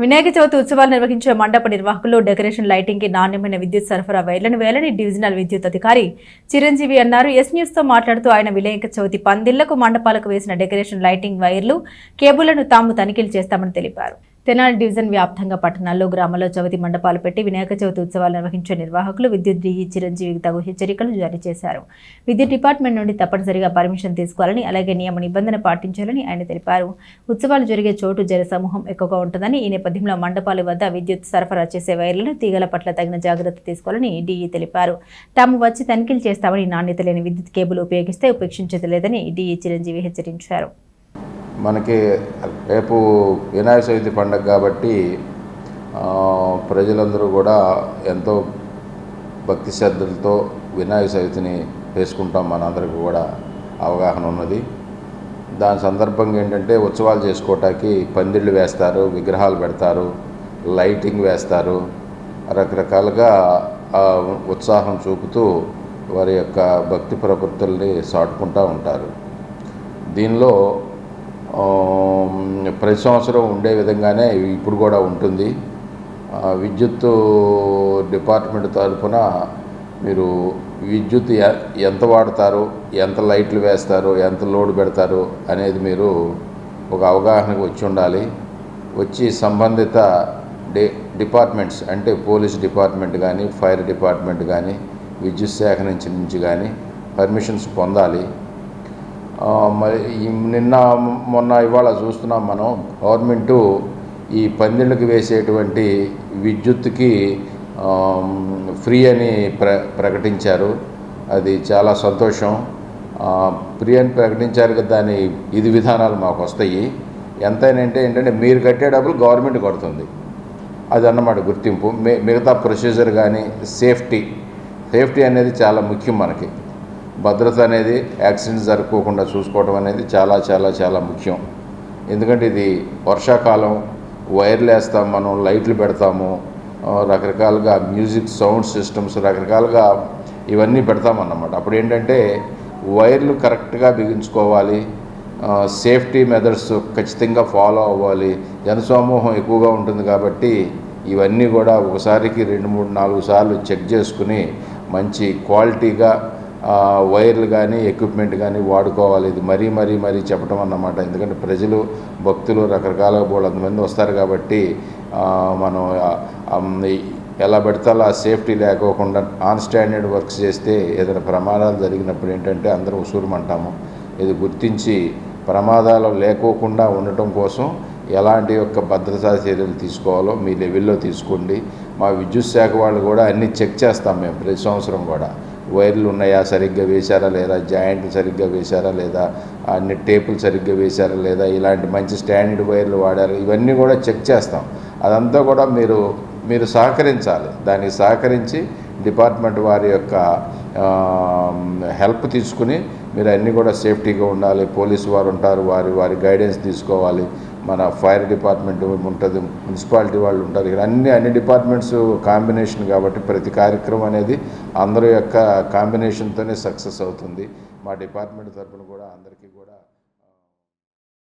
వినాయక చవితి ఉత్సవాలు నిర్వహించే మండప నిర్వాహకులు డెకరేషన్ లైటింగ్కి నాణ్యమైన విద్యుత్ సరఫరా వైర్లను వేయాలని డివిజనల్ విద్యుత్ అధికారి చిరంజీవి అన్నారు. ఎస్ న్యూస్తో మాట్లాడుతూ ఆయన వినాయక చవితి పందిళ్ళకు మండపాలకు వేసిన డెకరేషన్ లైటింగ్ వైర్లు కేబుళ్ళను తాము తనిఖీలు చేస్తామని తెలిపారు. తెనాలి డివిజన్ వ్యాప్తంగా పట్టణాల్లో గ్రామాల్లో చవితి మండపాలు పెట్టి వినాయక చవితి ఉత్సవాలు నిర్వహించే నిర్వాహకులు విద్యుత్ డిఈ చిరంజీవికి తగు హెచ్చరికలు జారీ చేశారు. విద్యుత్ డిపార్ట్మెంట్ నుండి తప్పనిసరిగా పర్మిషన్ తీసుకోవాలని అలాగే నియమ నిబంధన పాటించాలని ఆయన తెలిపారు. ఉత్సవాలు జరిగే చోటు జన సమూహం ఎక్కువగా ఉంటుందని ఈ నేపథ్యంలో మండపాల వద్ద విద్యుత్ సరఫరా చేసే వైర్లను తీగల పట్ల తగిన జాగ్రత్త తీసుకోవాలని డిఈ తెలిపారు. తాము వచ్చి తనిఖీలు చేస్తామని నాణ్యత లేని విద్యుత్ కేబుల్ ఉపయోగిస్తే ఉపేక్షించలేదని లేదని చిరంజీవి హెచ్చరించారు. మనకి రేపు వినాయక చవితి పండగ కాబట్టి ప్రజలందరూ కూడా ఎంతో భక్తి శ్రద్ధలతో వినాయక చవితిని చేసుకుంటాం. మనందరికీ కూడా అవగాహన ఉన్నది. దాని సందర్భంగా ఏంటంటే ఉత్సవాలు చేసుకోవటానికి పందిళ్ళు వేస్తారు విగ్రహాలు పెడతారు లైటింగ్ వేస్తారు. రకరకాలుగా ఉత్సాహం చూపుతూ వారి యొక్క భక్తి ప్రవృత్తుల్ని సాటుకుంటూ ఉంటారు. దీనిలో ప్రతి సంవత్సరం ఉండే విధంగానే ఇప్పుడు కూడా ఉంటుంది. విద్యుత్ డిపార్ట్మెంట్ తరఫున మీరు విద్యుత్ ఎ- ఎంత వాడతారు ఎంత లైట్లు వేస్తారు ఎంత లోడ్ పెడతారు అనేది మీరు ఒక అవగాహనకు వచ్చి ఉండాలి. వచ్చి సంబంధిత డి డిపార్ట్మెంట్స్ అంటే పోలీస్ డిపార్ట్మెంట్ కానీ ఫైర్ డిపార్ట్మెంట్ కానీ విద్యుత్ శాఖ నుంచి నుంచి కానీ పర్మిషన్స్ పొందాలి. మరి నిన్న మొన్న ఇవాళ చూస్తున్నాం మనం గవర్నమెంటు ఈ పందిళ్ళకి వేసేటువంటి విద్యుత్కి ఫ్రీ అని ప్ర ప్రకటించారు. అది చాలా సంతోషం. ఫ్రీ అని ప్రకటించారు కదా దాని ఇది విధానాలు మాకు వస్తాయి. ఎంతైనా అంటే ఏంటంటే మీరు కట్టే డబ్బులు గవర్నమెంట్ కొడుతుంది. అది అన్నమాట గుర్తింపు. మి మిగతా ప్రొసీజర్ కానీ సేఫ్టీ. సేఫ్టీ అనేది చాలా ముఖ్యం మనకి. భద్రత అనేది యాక్సిడెంట్స్ జరుపుకోకుండా చూసుకోవడం అనేది చాలా చాలా చాలా ముఖ్యం. ఎందుకంటే ఇది వర్షాకాలం వైర్లు వేస్తాం మనం లైట్లు పెడతాము రకరకాలుగా మ్యూజిక్ సౌండ్ సిస్టమ్స్ రకరకాలుగా ఇవన్నీ పెడతామన్నమాట. అప్పుడు ఏంటంటే వైర్లు కరెక్ట్గా బిగించుకోవాలి సేఫ్టీ మెథడ్స్ ఖచ్చితంగా ఫాలో అవ్వాలి. జనసమూహం ఎక్కువగా ఉంటుంది కాబట్టి ఇవన్నీ కూడా ఒకసారికి రెండు మూడు నాలుగు సార్లు చెక్ చేసుకుని మంచి క్వాలిటీగా వైర్లు కానీ ఎక్విప్మెంట్ కానీ వాడుకోవాలి. ఇది మరీ మరీ మరీ చెప్పడం అన్నమాట. ఎందుకంటే ప్రజలు భక్తులు రకరకాల మంది వస్తారు కాబట్టి మనం ఎలా పెడతాలో అలా సేఫ్టీ లేకోకుండా ఆన్ స్టాండర్డ్ వర్క్స్ చేస్తే ఏదైనా ప్రమాదాలు జరిగినప్పుడు ఏంటంటే అందరూ ఉసూరుమంటాము. ఇది గుర్తించి ప్రమాదాలు లేకోకుండా ఉండటం కోసం ఎలాంటి యొక్క భద్రతా చర్యలు తీసుకోవాలో మీ లెవెల్లో తీసుకోండి. మా విద్యుత్ శాఖ వాళ్ళు కూడా అన్నీ చెక్ చేస్తాం మేము ప్రతి సంవత్సరం కూడా. వైర్లు ఉన్నాయా? సరిగ్గా వేశారా లేదా? జాయింట్ సరిగ్గా వేశారా లేదా? అన్ని టేపులు సరిగ్గా వేశారా లేదా? ఇలాంటి మంచి స్టాండర్డ్ వైర్లు వాడారు? ఇవన్నీ కూడా చెక్ చేస్తాం. అదంతా కూడా మీరు మీరు సహకరించాలి. దానికి సహకరించి డిపార్ట్మెంట్ వారి యొక్క హెల్ప్ తీసుకుని మీరు అన్నీ కూడా సేఫ్టీగా ఉండాలి. పోలీసు వారు ఉంటారు వారి వారి గైడెన్స్ తీసుకోవాలి. మన ఫైర్ డిపార్ట్మెంట్ ఉంటుంది మున్సిపాలిటీ వాళ్ళు ఉంటారు. ఇక్కడ అన్ని అన్ని డిపార్ట్మెంట్స్ కాంబినేషన్ కాబట్టి ప్రతి కార్యక్రమం అనేది అందరి యొక్క కాంబినేషన్తోనే సక్సెస్ అవుతుంది. మా డిపార్ట్మెంట్ తరఫున కూడా అందరికీ కూడా